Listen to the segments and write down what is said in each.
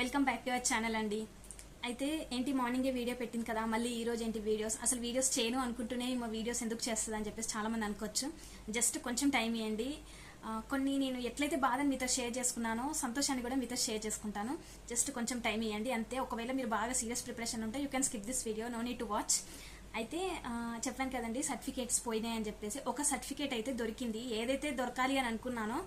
Welcome back to our channel అండి. అయితే ఏంటి మార్నింగే వీడియో పెట్టింది కదా మళ్ళీ ఈ రోజు ఏంటి వీడియోస్ అసలు వీడియోస్ చేయను అనుకుంటూనే మా వీడియోస్ ఎందుకు చేస్తుంది అని చెప్పేసి చాలా మంది అనుకోవచ్చు. జస్ట్ కొంచెం టైం ఇవ్వండి కొన్ని నేను ఎట్లయితే బాధని మీతో షేర్ చేసుకున్నానో సంతోషాన్ని కూడా మీతో షేర్ చేసుకుంటాను. జస్ట్ కొంచెం టైం ఇవ్వండి అంతే. ఒకవేళ మీరు బాగా సీరియస్ ప్రిపరేషన్ ఉంటే you can skip this video no need to watch అయితే చెప్పాను కదండి సర్టిఫికేట్స్ పోయినాయి అని చెప్పేసి. ఒక సర్టిఫికేట్ అయితే దొరికింది. ఏదైతే దొరకాలి అని అనుకున్నానో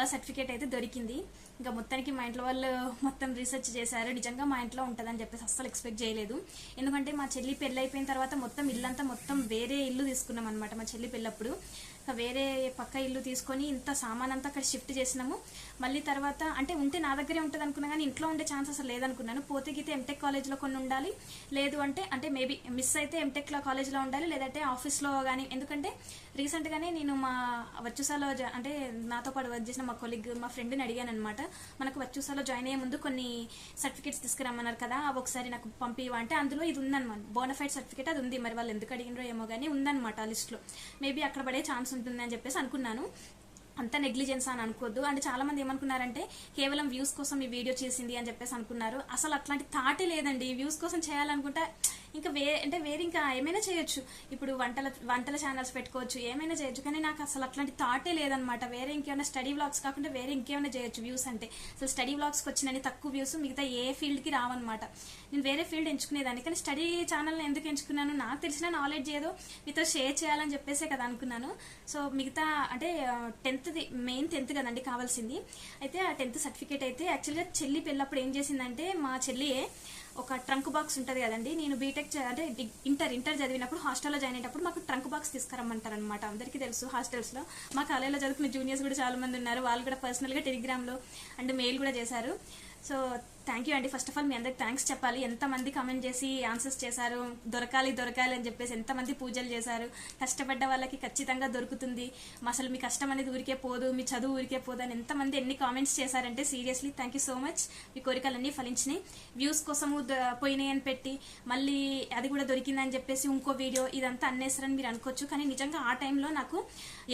ఆ సర్టిఫికేట్ అయితే దొరికింది. ఇంకా మొత్తానికి మా ఇంట్లో వాళ్ళు మొత్తం రీసెర్చ్ చేశారు. నిజంగా మా ఇంట్లో ఉంటుందని చెప్పేసి అస్సలు ఎక్స్పెక్ట్ చేయలేదు. ఎందుకంటే మా చెల్లి పెళ్ళి అయిపోయిన తర్వాత మొత్తం ఇల్లంతా మొత్తం వేరే ఇల్లు తీసుకున్నాం అనమాట మా చెల్లి పెళ్ళప్పుడు. వేరే పక్క ఇల్లు తీసుకొని ఇంత సామాన్ అంతా అక్కడ షిఫ్ట్ చేసినాము. మళ్ళీ తర్వాత అంటే ఉంటే నా దగ్గరే ఉంటుంది అనుకున్నా కానీ ఇంట్లో ఉండే ఛాన్స్ అసలు లేదనుకున్నాను. పోతే గీతే ఎంటెక్ కాలేజ్లో కొన్ని ఉండాలి. లేదు అంటే అంటే మేబీ మిస్ అయితే ఎంటెక్ కాలేజ్లో ఉండాలి లేదంటే ఆఫీస్లో కానీ ఎందుకంటే రీసెంట్గానే నేను మా వచ్చుసాలో అంటే నాతో పాటు వర్క్ చేసిన మా కొలిగ్ మా ఫ్రెండ్ని అడిగాను అనమాట మనకు వచ్చుసాలో జాయిన్ అయ్యే ముందు కొన్ని సర్టిఫికేట్స్ తీసుకురమ్మన్నారు కదా అవి ఒకసారి నాకు పంపివ అంటే అందులో ఇది ఉందన్నమాట. బోనఫైడ్ సర్టిఫికేట్ అది ఉంది. మరి వాళ్ళు ఎందుకు అడిగినరో ఏమో కానీ ఉందన్నమాట ఆ లిస్ట్లో మేబీ అక్కడ పడే ఛాన్స్ ఉంటుంది అని చెప్పేసి అనుకున్నాను. అంత నెగ్లిజెన్స్ అని అనుకోవద్దు అంటే చాలా మంది ఏమనుకున్నారంటే కేవలం వ్యూస్ కోసం ఈ వీడియో చేసింది అని చెప్పేసి అనుకున్నారు. అసలు అట్లాంటి థాటే లేదండి. వ్యూస్ కోసం చేయాలనుకుంటే ఇంకా వే అంటే వేరే ఇంకా ఏమైనా చేయొచ్చు. ఇప్పుడు వంటల వంటల ఛానల్స్ పెట్టుకోవచ్చు ఏమైనా చేయొచ్చు. కానీ నాకు అసలు అట్లాంటి థాటే లేదనమాట వేరే ఇంకేమైనా స్టడీ బ్లాగ్స్ కాకుండా వేరే ఇంకేమైనా చేయొచ్చు వ్యూస్ అంటే. అసలు స్టడీ వ్లాగ్స్కి వచ్చినని తక్కువ వ్యూస్ మిగతా ఏ ఫీల్డ్కి రావన్నమాట. నేను వేరే ఫీల్డ్ ఎంచుకునేదాన్ని. కానీ స్టడీ ఛానల్ని ఎందుకు ఎంచుకున్నాను? నాకు తెలిసిన నాలెడ్జ్ ఏదో మీతో షేర్ చేయాలని చెప్పేసే కదా అనుకున్నాను. సో మిగతా అంటే టెన్త్ది మెయిన్ టెన్త్ కదండి కావాల్సింది. అయితే ఆ టెన్త్ సర్టిఫికేట్ అయితే యాక్చువల్గా చెల్లి పెళ్ళప్పుడు ఏం చేసిందంటే మా చెల్లియే ఒక ట్రంక్ బాక్స్ ఉంటుంది కదండి. నేను బీటెక్ అంటే ఇంటర్ ఇంటర్ చదివినప్పుడు హాస్టల్లో జాయిన్ అయినప్పుడు మాకు ట్రంక్ బాక్స్ తీసుకురమ్మంటారు అనమాట అందరికీ తెలుసు హాస్టల్స్లో. మా కాలేజీలో చదువుకున్న జూనియర్స్ కూడా చాలా మంది ఉన్నారు. వాళ్ళు కూడా పర్సనల్గా టెలిగ్రామ్లో అండ్ మెయిల్ కూడా చేశారు. సో థ్యాంక్ యూ అండి. ఫస్ట్ ఆఫ్ ఆల్ మీ అందరికి థ్యాంక్స్ చెప్పాలి. ఎంతమంది కమెంట్ చేసి ఆన్సర్స్ చేశారు? దొరకాలి దొరకాలి అని చెప్పేసి ఎంతమంది పూజలు చేశారు? కష్టపడ్డ వాళ్ళకి ఖచ్చితంగా దొరుకుతుంది. అసలు మీ కష్టం అనేది ఊరికే పోదు మీ చదువు ఊరికే పోదు అని ఎంతమంది ఎన్ని కామెంట్స్ చేశారంటే seriously thank you so much మీ కోరికలన్నీ ఫలించినాయి. వ్యూస్ కోసము పోయినాయి అని పెట్టి మళ్ళీ అది కూడా దొరికిందని చెప్పేసి ఇంకో వీడియో ఇదంతా అన్నేసరని మీరు అనుకోవచ్చు. కానీ నిజంగా ఆ టైంలో నాకు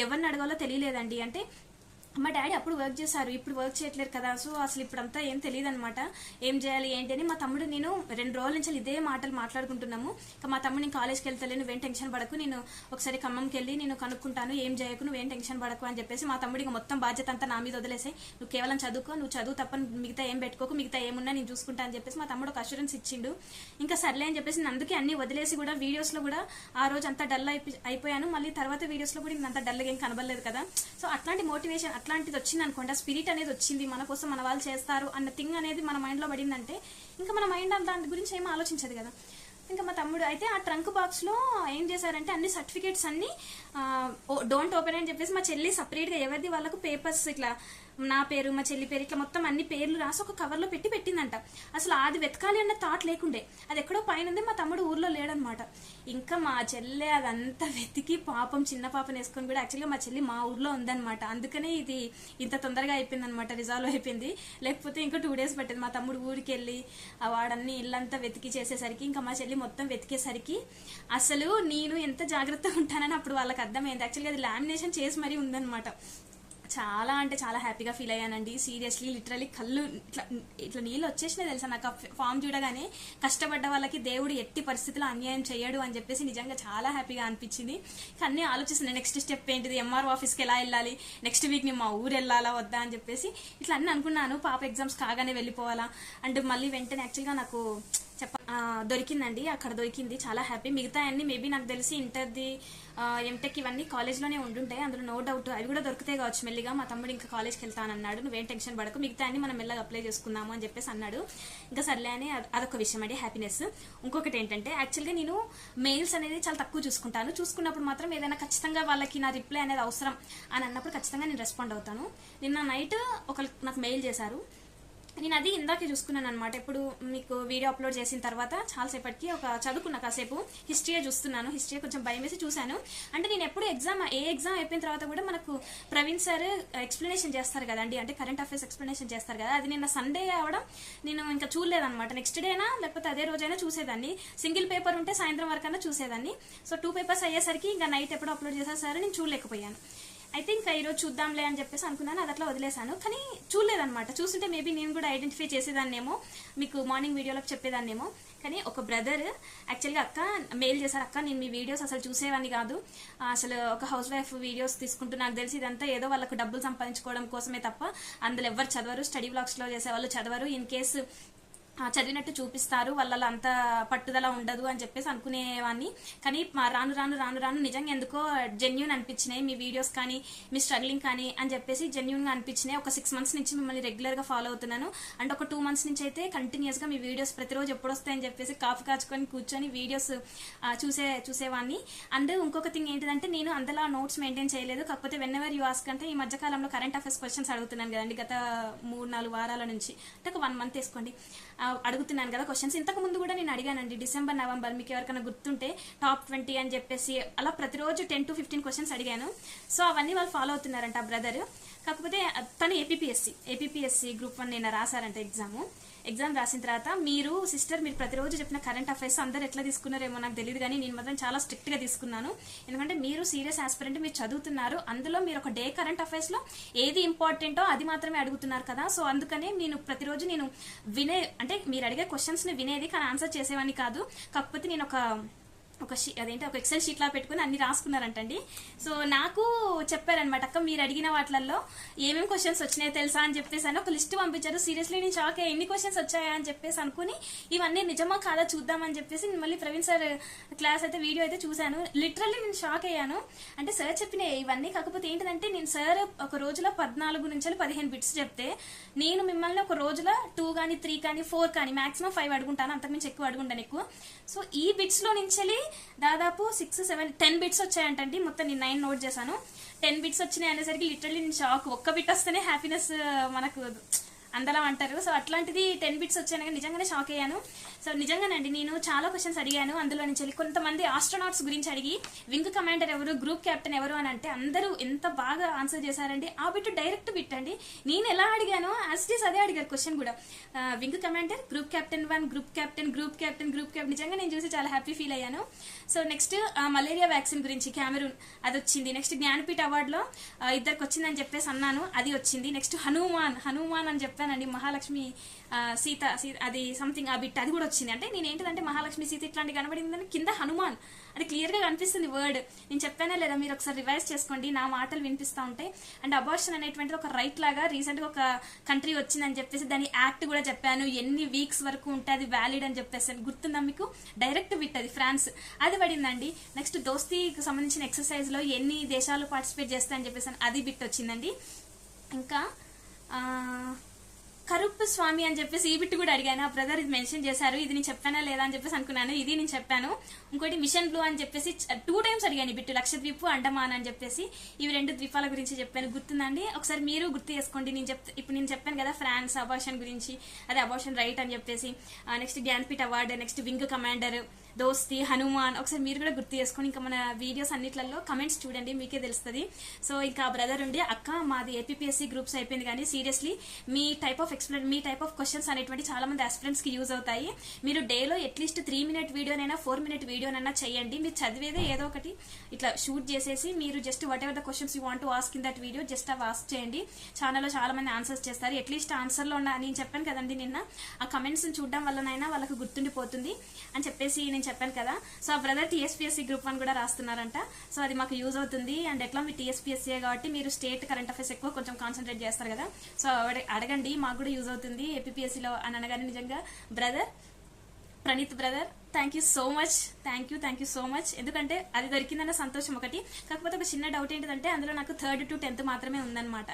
ఎవరిని అడగాలో తెలియలేదండి. అంటే మా డాడీ అప్పుడు వర్క్ చేశారు ఇప్పుడు వర్క్ చేయట్లేరు కదా సో అసలు ఇప్పుడంతా ఏం తెలియదు అనమాట ఏం చేయాలి ఏంటి అని మా తమ్ముడు నేను రెండు రోజుల నుంచి ఇదే మాటలు మాట్లాడుకుంటున్నాము. ఇంకా మా తమ్ముడు నేను కాలేజ్కి వెళ్తలే నువ్వేం టెన్షన్ పడకు నేను ఒకసారి ఖమ్మంకి వెళ్ళి నేను కనుక్కుంటాను ఏం చేయకు నువ్వేం టెన్షన్ పడకు అని చెప్పేసి మా తమ్ముడికి ఇంకా మొత్తం బాధ్యత అంతా నా మీద వదిలేసాయి. నువ్వు కేవలం చదువుకో నువ్వు చదువు తప్ప మిగతా ఏం పెట్టుకోకు మిగతా ఏమున్నా నేను చూసుకుంటా అని చెప్పేసి మా తమ్ముడు ఒక అష్యూరెన్స్ ఇచ్చిండు. ఇంకా సర్లే అని చెప్పేసి నేను అందుకే అన్ని వదిలేసి కూడా వీడియోస్లో కూడా ఆ రోజు అంతా డల్ అయిపోయాను. మళ్ళీ తర్వాత వీడియోస్లో కూడా ఇంకా అంత డల్గా ఏం కనబడలేదు కదా. సో అట్లాంటి మోటివేషన్ అట్లాంటిది వచ్చింది అనుకోండి ఆ స్పిరిట్ అనేది వచ్చింది మన కోసం మన వాళ్ళు చేస్తారు అన్న థింగ్ అనేది మన మైండ్లో పడిందంటే ఇంకా మన మైండ్ దాని గురించి ఏమో ఆలోచించదు కదా. ఇంకా మా తమ్ముడు అయితే ఆ ట్రంక్ బాక్స్లో ఏం చేశారంటే అన్ని సర్టిఫికేట్స్ అన్ని డోంట్ ఓపెన్ అని చెప్పేసి మా చెల్లి సపరేట్గా ఎవరిది వాళ్ళకు పేపర్స్ ఇట్లా నా పేరు మా చెల్లి పేరు ఇట్లా మొత్తం అన్ని పేర్లు రాసి ఒక కవర్లో పెట్టి పెట్టిందంట. అసలు అది వెతకాలి అన్న థాట్ లేకుండే. అది ఎక్కడో పైన ఉంది మా తమ్ముడు ఊర్లో లేడనమాట ఇంకా మా చెల్లె అదంతా వెతికి పాపం చిన్న పాపను వేసుకొని కూడా యాక్చువల్గా మా చెల్లి మా ఊర్లో ఉందన్నమాట. అందుకనే ఇది ఇంత తొందరగా అయిపోయింది అనమాట రిజాల్వ్ అయిపోయింది. లేకపోతే ఇంకా టూ డేస్ పట్టింది. మా తమ్ముడు ఊరికి వెళ్ళి ఆ వాడన్ని ఇల్లంతా వెతికి చేసేసరికి ఇంకా మా చెల్లి మొత్తం వెతికేసరికి అసలు నేను ఎంత జాగ్రత్తగా ఉంటానని అప్పుడు వాళ్ళకి అర్థమైంది. యాక్చువల్గా అది లామినేషన్ చేసి మరీ ఉందన్నమాట. చాలా అంటే చాలా హ్యాపీగా ఫీల్ అయ్యానండి. సీరియస్లీ లిటరలీ కళ్ళు ఇట్లా ఇట్లా నీళ్ళు వచ్చేసినాయి తెలుసా? నాకు ఫామ్ చూడగానే కష్టపడ్డ వాళ్ళకి దేవుడు ఎట్టి పరిస్థితుల్లో అన్యాయం చేయడు అని చెప్పేసి నిజంగా చాలా హ్యాపీగా అనిపించింది. కానీ ఆలోచిస్తున్నాను నెక్స్ట్ స్టెప్ ఏంటిది? ఎంఆర్ఓ ఆఫీస్కి ఎలా వెళ్ళాలి? నెక్స్ట్ వీక్ నేను మా ఊరు వెళ్ళాలా? వద్దా? అని చెప్పేసి ఇట్లా అన్నీ అనుకున్నాను. పాప ఎగ్జామ్స్ కాగానే వెళ్ళిపోవాలా? అండ్ మళ్ళీ వెంటనే యాక్చువల్గా నాకు చెప్ప దొరికిందండి అక్కడ దొరికింది. చాలా హ్యాపీ. మిగతా అన్ని మేబీ నాకు తెలిసి ఇంటర్ది ఎంటెక్ ఇవన్నీ కాలేజ్లోనే ఉండుంటాయి. అందులో నో డౌట్ అవి కూడా దొరికితే కావచ్చు మెల్లిగా. మా తమ్ముడు ఇంకా కాలేజ్కి వెళ్తానన్నాడు. నువ్వేం టెన్షన్ పడకు. మిగతా అన్ని మనం మెల్లగా అప్లై చేసుకుందాము అని చెప్పేసి అన్నాడు. ఇంకా సర్లే అని అదొక విషయం అండి హ్యాపీనెస్. ఇంకొకటి ఏంటంటే యాక్చువల్గా నేను మెయిల్స్ అనేది చాలా తక్కువ చూసుకుంటాను. చూసుకున్నప్పుడు మాత్రం ఏదైనా ఖచ్చితంగా వాళ్ళకి నా రిప్లై అనేది అవసరం అని అన్నప్పుడు ఖచ్చితంగా నేను రెస్పాండ్ అవుతాను. నిన్న నైట్ ఒకరు నాకు మెయిల్ చేశారు. నేను అది ఇందాకే చూసుకున్నాను అనమాట ఇప్పుడు మీకు వీడియో అప్లోడ్ చేసిన తర్వాత చాలాసేపటికి ఒక చదువుకున్న కాసేపు హిస్టరీ చూస్తున్నాను. హిస్టరీ కొంచెం భయం వేసి చూశాను. అంటే నేను ఎప్పుడు ఎగ్జామ్ ఏ ఎగ్జామ్ అయిపోయిన తర్వాత కూడా మనకు ప్రవీణ్ సార్ ఎక్స్ప్లెనేషన్ చేస్తారు కదండి. అంటే కరెంట్ అఫైర్స్ ఎక్స్ప్లెనేషన్ చేస్తారు కదా. అది నిన్న సండే అవడం నేను ఇంకా చూడలేదన్నమాట. నెక్స్ట్ డేనా లేకపోతే అదే రోజైనా చూసేదాన్ని. సింగిల్ పేపర్ ఉంటే సాయంత్రం వరకైనా చూసేదాన్ని. సో టూ పేపర్స్ అయ్యేసరికి ఇంకా నైట్ ఎప్పుడు అప్లోడ్ చేశారు సరే నేను చూడలేకపోయాను. అయితే ఇంకా ఈరోజు చూద్దాంలే అని చెప్పేసి అనుకున్నాను అది అట్లా వదిలేశాను. కానీ చూడలేదనమాట చూస్తుంటే మేబీ నేను కూడా ఐడెంటిఫై చేసేదాన్నేమో మీకు మార్నింగ్ వీడియోలో చెప్పేదాన్నేమో. కానీ ఒక బ్రదర్ యాక్చువల్గా అక్క మెయిల్ చేశారు అక్క నేను మీ వీడియోస్ అసలు చూసేవాన్ని కాదు. అసలు ఒక హౌస్ వైఫ్ వీడియోస్ తీసుకుంటూ నాకు తెలిసి ఇదంతా ఏదో వాళ్ళకు డబ్బులు సంపాదించుకోవడం కోసమే తప్ప అందులో ఎవరు చదవరు స్టడీ బ్లాగ్స్లో చేసే వాళ్ళు చదవరు. ఇన్ కేసు చదివినట్టు చూపిస్తారు. వాళ్ళ అంత పట్టుదల ఉండదు అని చెప్పేసి అనుకునేవాడిని కానీ మా రాను రాను రాను రాను నిజంగా ఎందుకో జెన్యున్ అనిపించినాయి. మీ వీడియోస్ కానీ మీ స్ట్రగ్లింగ్ కానీ అని చెప్పేసి జెన్యున్గా అనిపించినాయి. ఒక సిక్స్ మంత్స్ నుంచి మిమ్మల్ని రెగ్యులర్గా ఫాలో అవుతున్నాను. అండ్ ఒక టూ మంత్స్ నుంచి అయితే కంటిన్యూస్గా మీ వీడియోస్ ప్రతిరోజు ఎప్పుడు వస్తాయని చెప్పేసి కాఫీ కాచుకొని కూర్చొని వీడియోస్ చూసే చూసేవాడిని అండ్ ఇంకొక థింగ్ ఏంటంటే నేను అందులో నోట్స్ మెయింటైన్ చేయలేదు. కాకపోతే వెన్ ఎవర్ యూ ఆస్క్ అంటే ఈ మధ్య కాలంలో కరెంట్ అఫైర్స్ క్వశ్చన్స్ అడుగుతున్నాను కదండి. గత మూడు నాలుగు వారాల నుంచి. అంటే ఒక వన్ మంత్ వేసుకోండి. అడుగుతున్నాను కదా క్వశ్చన్స్ ఇంతకు ముందు కూడా నేను అడిగానండి డిసెంబర్ నవంబర్ మీకు ఎవరికైనా గుర్తుంటే టాప్ ట్వంటీ అని చెప్పేసి అలా ప్రతిరోజు టెన్ టు ఫిఫ్టీన్ క్వశ్చన్స్ అడిగాను. సో అవన్నీ వాళ్ళు ఫాలో అవుతున్నారంట ఆ బ్రదర్ కాకపోతే తను ఏపీఎస్సి ఏపీఎస్సి గ్రూప్ వన్ నేను రాశారంట ఎగ్జామ్ ఎగ్జామ్ రాసిన తర్వాత మీరు సిస్టర్ మీరు ప్రతిరోజు చెప్పిన కరెంట్ అఫైర్స్ అందరు ఎట్లా తీసుకున్నారేమో నాకు తెలియదు కానీ నేను మాత్రం చాలా స్ట్రిక్ట్గా తీసుకున్నాను. ఎందుకంటే మీరు సీరియస్ ఆస్పిరెంట్ మీరు చదువుతున్నారు. అందులో మీరు ఒక డే కరెంట్ అఫైర్స్లో ఏది ఇంపార్టెంటో అది మాత్రమే అడుగుతున్నారు కదా. సో అందుకనే నేను ప్రతిరోజు నేను వినే అంటే మీరు అడిగే క్వశ్చన్స్ని వినేది కానీ ఆన్సర్ చేసేవాడిని కాదు. కాకపోతే నేను ఒక ఒక షీ అదేంటి ఒక ఎక్సెల్ షీట్ లా పెట్టుకుని అన్ని రాసుకున్నారంటండి. సో నాకు చెప్పారనమాట అక్క మీరు అడిగిన వాటిలలో ఏమేమి క్వశ్చన్స్ వచ్చినాయో తెలుసా? అని చెప్పేసి అని ఒక లిస్ట్ పంపించారు. సీరియస్లీ నేను షాక్ ఎన్ని క్వశ్చన్స్ వచ్చాయా? అని చెప్పేసి అనుకుని ఇవన్నీ నిజమా కాదా చూద్దామని చెప్పేసి మళ్ళీ ప్రవీణ్ సార్ క్లాస్ అయితే వీడియో అయితే చూశాను. లిటరల్లీ నేను షాక్ అయ్యాను. అంటే సార్ చెప్పిన ఇవన్నీ కాకపోతే ఏంటంటే నేను సార్ ఒక రోజులో పద్నాలుగు నుంచి పదిహేను బిట్స్ చెప్తే నేను మిమ్మల్ని ఒక రోజులో టూ కానీ త్రీ కానీ ఫోర్ కానీ మాక్సిమం ఫైవ్ అడుగుంటాను. అంతకుమించి ఎక్కువ అడుగుంటాను ఎక్కువ. సో ఈ బిట్స్లో నుంచి దాదాపు సిక్స్ సెవెన్ టెన్ బిట్స్ వచ్చాయంటండి. మొత్తం నేను నైన్ నోట్ చేశాను. టెన్ బిట్స్ వచ్చినాయి అనేసరికి లిటరలీ నేను షాక్ ఒక్క బిట్ వస్తేనే హ్యాపీనెస్ uh, మనకు అందలం అంటారు. సో అట్లాంటిది టెన్ బిట్స్ వచ్చాను నిజంగానే షాక్ అయ్యాను. సో నిజంగానండి నేను చాలా క్వశ్చన్స్ అడిగాను. అందులో నుంచి కొంతమంది ఆస్ట్రోనాట్స్ గురించి అడిగి వింగ్ కమాండర్ ఎవరు గ్రూప్ కెప్టెన్ ఎవరు అని అంటే అందరూ ఎంత బాగా ఆన్సర్ చేశారండి ఆ బిట్ డైరెక్ట్ బిట్ అండి. నేను ఎలా అడిగానో యాస్టీస్ అదే అడిగారు క్వశ్చన్ కూడా. Wing commander group captain one group captain group captain group captain నిజంగా నేను చూసి చాలా హ్యాపీ ఫీల్ అయ్యాను. సో నెక్స్ట్ మలేరియా వ్యాక్సిన్ గురించి క్యామెరూన్ అది వచ్చింది. నెక్స్ట్ జ్ఞానపీఠ అవార్డులో ఇద్దరికి వచ్చిందని చెప్పేసి అన్నాను. అది వచ్చింది. నెక్స్ట్ హనుమాన్ హనుమాన్ అని చెప్తానండి మహాలక్ష్మి సీత సీత అది సంథింగ్ ఆ బిట్ అది కూడా వచ్చింది. అంటే నేను ఏంటంటే మహాలక్ష్మి సీత ఇట్లాంటి కనబడిందని కింద హనుమాన్. అది క్లియర్గా కనిపిస్తుంది వర్డ్ నేను చెప్పానా లేదా మీరు ఒకసారి రివైజ్ చేసుకోండి నా మాటలు వినిపిస్తా ఉంటాయి. అండ్ అబార్షన్ అనేటువంటిది ఒక రైట్ లాగా రీసెంట్గా ఒక కంట్రీ వచ్చిందని చెప్పేసి దాని యాక్ట్ కూడా చెప్పాను. ఎన్ని వీక్స్ వరకు ఉంటే అది వ్యాలిడ్ అని చెప్పేసి గుర్తుందా మీకు? డైరెక్ట్ బిట్ అది ఫ్రాన్స్ అది పడిందండి. నెక్స్ట్ దోస్తీకి సంబంధించిన ఎక్సర్సైజ్లో ఎన్ని దేశాలు పార్టిసిపేట్ చేస్తాయని చెప్పేసి అది బిట్ వచ్చిందండి. ఇంకా కరుప్పు స్వామి అని చెప్పేసి ఈ బిట్టు కూడా అడిగాను. ఆ బ్రదర్ ఇది మెన్షన్ చేశారు. ఇది నేను చెప్పానా లేదా అని చెప్పేసి అనుకున్నాను. ఇది నేను చెప్పాను. ఇంకోటి మిషన్ బ్లూ అని చెప్పేసి టూ టైమ్స్ అడిగాను ఈ బిట్టు. లక్షద్వీప్ అండమాన్ అని చెప్పేసి. ఇవి రెండు ద్వీపాల గురించి చెప్పాను. గుర్తుందండి? ఒకసారి మీరు గుర్తు చేసుకోండి. నేను చెప్ ఇప్పుడు నేను చెప్పాను కదా ఫ్రాన్స్ అబార్షన్ గురించి. అదే అబార్షన్ రైట్ అని చెప్పేసి. Next Jnanpith award next wing commander దోస్తి హనుమాన్ ఒకసారి మీరు కూడా గుర్తు చేసుకొని ఇంకా మన వీడియోస్ అన్నిట్లలో కమెంట్స్ చూడండి మీకే తెలుస్తుంది. సో ఇంకా బ్రదర్ ఉండి అక్క మాది ఏపీఎస్సీ గ్రూప్స్ అయిపోయింది కానీ సీరియస్లీ మీ టైప్ ఆఫ్ ఎక్స్ప్లెయిన్ మీ టైప్ ఆఫ్ క్వశ్చన్స్ అనేటువంటి చాలా మంది aspirants కి యూజ్ అవుతాయి. మీరు డేలో అట్లీస్ట్ త్రీ మినిట్ వీడియోనైనా ఫోర్ మినిట్ వీడియోనైనా చేయండి. మీరు చదివేదే ఏదో ఒకటి ఇట్లా షూట్ చేసేసి మీరు just whatever the questions you want to ask in that video just అవి ఆస్క్ చేయండి. ఛానల్లో చాలా మంది ఆన్సర్స్ చేస్తారు. అట్లీస్ట్ ఆన్సర్లో ఉన్న నేను చెప్పాను కదండి నిన్న ఆ కమెంట్స్ చూడడం వల్లనైనా వాళ్ళకు గుర్తుండిపోతుంది. అని చెప్పేసి నేను చెప్పాను కదా. సో ఆ బ్రదర్ టీఎస్పీఎస్సీ గ్రూప్ వన్ కూడా రాస్తున్నారంట. సో అది మాకు యూజ్ అవుతుంది. అండ్ ఎట్లా మీ టీఎస్పీఎస్సీ కాబట్టి మీరు స్టేట్ కరెంట్ అఫైర్స్ ఎక్కువ కొంచెం కాన్సన్ట్రేట్ చేస్తారు కదా. సో అడగండి. మాకు కూడా యూజ్ అవుతుంది ఏపీఎస్సీలో అని అనగానే నిజంగా brother Praneeth brother thank you so much thank you thank you so much ఎందుకంటే అది దొరికిందన్న సంతోషం ఒకటి. కాకపోతే ఒక చిన్న డౌట్ ఏంటంటే అందులో నాకు థర్డ్ టు టెన్త్ మాత్రమే ఉందన్నమాట.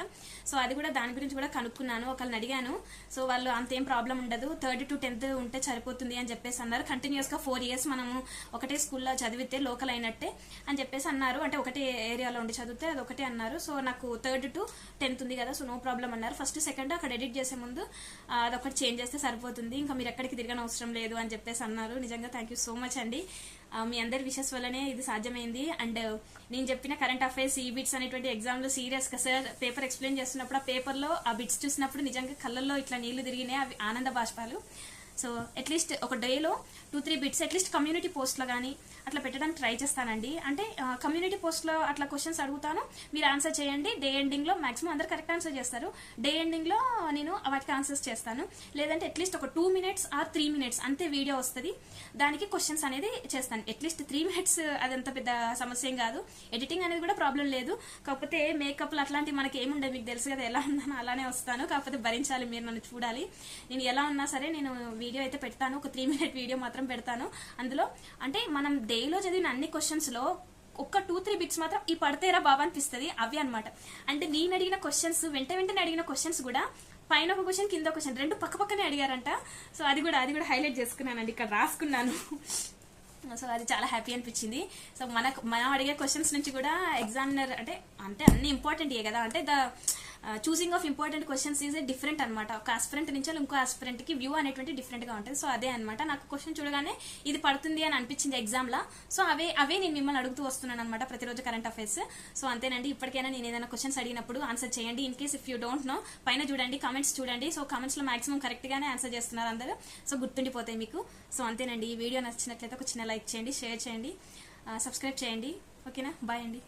సో అది కూడా దాని గురించి కూడా కనుక్కున్నాను. ఒకళ్ళని అడిగాను. సో వాళ్ళు అంతేం ప్రాబ్లం ఉండదు. థర్డ్ టు టెన్త్ ఉంటే సరిపోతుంది అని చెప్పేసి అన్నారు. కంటిన్యూస్గా ఫోర్ ఇయర్స్ మనము ఒకటే స్కూల్లో చదివితే లోకల్ అయినట్టే అని చెప్పేసి అన్నారు. అంటే ఒకటే ఏరియాలో ఉండి చదివితే అది ఒకటే అన్నారు. సో నాకు థర్డ్ టు టెన్త్ ఉంది కదా సో నో ప్రాబ్లం అన్నారు. ఫస్ట్ సెకండ్ అక్కడ ఎడిట్ చేసే ముందు అదొకటి చేంజ్ చేస్తే సరిపోతుంది. ఇంకా మీరు ఎక్కడికి తిరగని అవసరం లేదు అని చెప్పేసి అన్నారు. నిజంగా థ్యాంక్ యూ సో మచ్ అండి మీ అందరి విషెస్ వల్లనే ఇది సాధ్యమైంది. అండ్ uh, నేను చెప్పిన కరెంట్ అఫైర్స్ ఈ బిట్స్ అనేటువంటి ఎగ్జామ్లో సీరియస్గా సార్ పేపర్ ఎక్స్ప్లెయిన్ చేస్తున్నప్పుడు ఆ పేపర్లో ఆ బిట్స్ చూసినప్పుడు నిజంగా కళ్ళల్లో ఇట్లా నీళ్ళు తిరిగినాయి అవి ఆనంద బాష్పాలు. సో అట్లీస్ట్ ఒక డేలో two three bits at least community పోస్ట్లో కానీ అట్లా పెట్టడానికి ట్రై చేస్తానండి. అంటే కమ్యూనిటీ పోస్ట్లో అట్లా క్వశ్చన్స్ అడుగుతాను మీరు ఆన్సర్ చేయండి. డే ఎండింగ్లో మాక్సిమం అందరు కరెక్ట్ ఆన్సర్ చేస్తారు. డే ఎండింగ్లో నేను వాటికి ఆన్సర్స్ చేస్తాను. లేదంటే అట్లీస్ట్ ఒక two minutes or three minutes అంతే వీడియో వస్తుంది. దానికి క్వశ్చన్స్ అనేది చేస్తాను. అట్లీస్ట్ త్రీ మినిట్స్ అదంత పెద్ద సమస్య ఏం కాదు. ఎడిటింగ్ అనేది కూడా ప్రాబ్లం లేదు. కాకపోతే మేకప్లు అట్లాంటివి మనకి ఏముండదు మీకు తెలుసు కదా ఎలా ఉన్నానో అలానే వస్తాను. కాకపోతే భరించాలి మీరు నన్ను చూడాలి. నేను ఎలా ఉన్నా సరే నేను వీడియో అయితే పెడతాను. ఒక త్రీ మినిట్ వీడియో మాత్రం పెడతాను. అందులో అంటే మనం డేలో చదివిన అన్ని క్వశ్చన్స్లో ఒక్క టూ త్రీ బిట్స్ మాత్రం ఈ పడతేరా బాబా అనిపిస్తుంది. అవి అనమాట అంటే నేను అడిగిన క్వశ్చన్స్ వెంట వెంటనే అడిగిన క్వశ్చన్స్ కూడా పైన ఒక క్వశ్చన్ కింద క్వశ్చన్ రెండు పక్క పక్కనే అడిగారంట. సో అది కూడా అది కూడా హైలైట్ చేసుకున్నానండి. ఇక్కడ రాసుకున్నాను. సో అది చాలా హ్యాపీ అనిపించింది. సో మనకు మనం అడిగే క్వశ్చన్స్ నుంచి కూడా ఎగ్జామినర్ అంటే అంటే అన్ని ఇంపార్టెంట్ కదా. అంటే the choosing of important questions is different అనమాట ఒక ఆస్పిరెంట్ నుంచి ఇంకో ఆస్పిరెంట్కి వ్యూ అనేటువంటి డిఫరెంట్గా ఉంటుంది. సో అదే అనమాట నాకు క్వశ్చన్ చూడగానే ఇది పడుతుంది అని అనిపించింది ఎగ్జామ్ లా. సో అవే అవే నేను మిమ్మల్ని అడుగుతూ వస్తున్నాను అనమాట ప్రతిరోజు కరెంట్ అఫైర్స్ సో అంతేనండి. ఇప్పటికైనా నేను ఏదైనా క్వశ్చన్స్ అడిగినప్పుడు ఆన్సర్ చేయండి. In case if you don't know పైన చూడండి కామెంట్స్ చూడండి. సో కామెంట్స్లో మాక్సిమం కరెక్ట్ గానే ఆన్సర్ చేస్తున్నారు అందరూ. సో గుర్తుండిపోతాయి మీకు. సో అంతేనండి. ఈ వీడియో నచ్చినట్లయితే ఒక చిన్న లైక్ చేయండి షేర్ చేయండి. సబ్స్క్రైబ్ చేయండి. ఓకేనా బాయ్ అండి.